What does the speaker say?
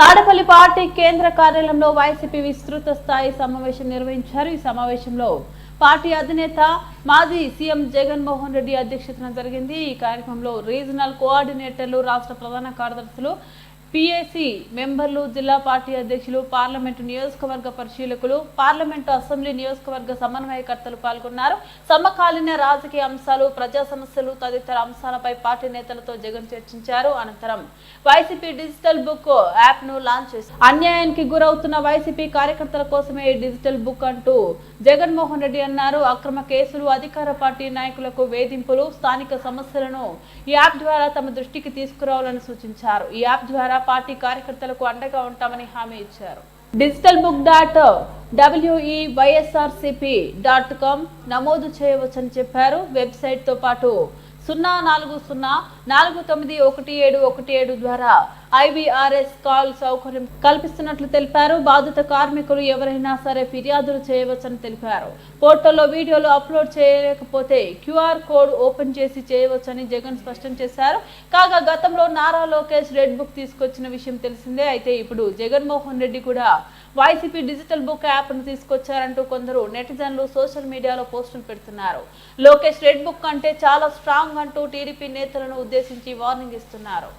Tadapalli party కేంద్ర కార్యాలయంలో YCP విస్తృత స్థాయి సమావేశం నిర్వహించారు. ఈ సమావేశంలో పార్టీ అధినేత మాజీ సీఎం జగన్మోహన్ రెడ్డి అధ్యక్షతన జరిగింది. ఈ కార్యక్రమంలో రీజనల్ కోఆర్డినేటర్లు రాష్ట్ర ప్రధాన కార్యదర్శులు పిఏసి మెంబర్లు జిల్లా పార్టీ అధ్యక్షులు పార్లమెంటు నియోజకవర్గ పరిశీలకులు పార్లమెంటు అసెంబ్లీ నియోజకవర్గ సమన్వయకర్తలు పాల్గొన్నారు. సమకాలీన రాజకీయ అంశాలు ప్రజా సమస్యలు తదితర అంశాలపై పార్టీ నేతలతో జగన్ చర్చించారు అనంతరం. వైసీపీ డిజిటల్ బుక్ యాప్ను లాంచ్ చేశారు అన్యాయానికి గురవుతున్న వైసీపీ కార్యకర్తల కోసమే ఈ డిజిటల్ బుక్ అంటూ జగన్మోహన్ రెడ్డి అన్నారు. అక్రమ కేసులు అధికార పార్టీ నాయకులకు వేధింపులు స్థానిక సమస్యలను ఈ యాప్ ద్వారా తమ దృష్టికి తీసుకురావాలని సూచించారు. ఈ యాప్ ద్వారా పార్టీ కార్యకర్తలకు అండగా ఉంటామని హామీ ఇచ్చారు. Digital book dot WE YSRCP dot com నమోదు చేయవచ్చని చెప్పారు. వెబ్సైట్తో పాటు సున్నా నాలుగు సున్నా నాలుగు తొమ్మిది ఒకటి ఏడు ఒకటి ఏడు ద్వారా ఐబీఆర్ఎస్ కాల్ సౌకర్యం కల్పిస్తున్నట్లు తెలిపారు. బాధిత కార్మికులు ఎవరైనా సరే ఫిర్యాదులు చేయవచ్చని తెలిపారు. పోర్టల్లో వీడియోలు అప్లోడ్ చేయలేకపోతే క్యూఆర్ కోడ్ ఓపెన్ చేసి చేయవచ్చని జగన్ స్పష్టం చేశారు. కాగా గతంలో నారా లోకేష్ రెడ్ బుక్ తీసుకొచ్చిన విషయం తెలిసిందే. అయితే ఇప్పుడు జగన్మోహన్ రెడ్డి కూడా వైసీపీ డిజిటల్ బుక్ యాప్ను తీసుకొచ్చారంటూ కొందరు నెటిజన్లు సోషల్ మీడియాలో పోస్టులు పెడుతున్నారు. లోకేష్ రెడ్ బుక్ అంటే చాలా స్ట్రాంగ్ అంటూ టీడీపీ నేతలను ఉద్దేశించి వార్నింగ్ ఇస్తున్నారు.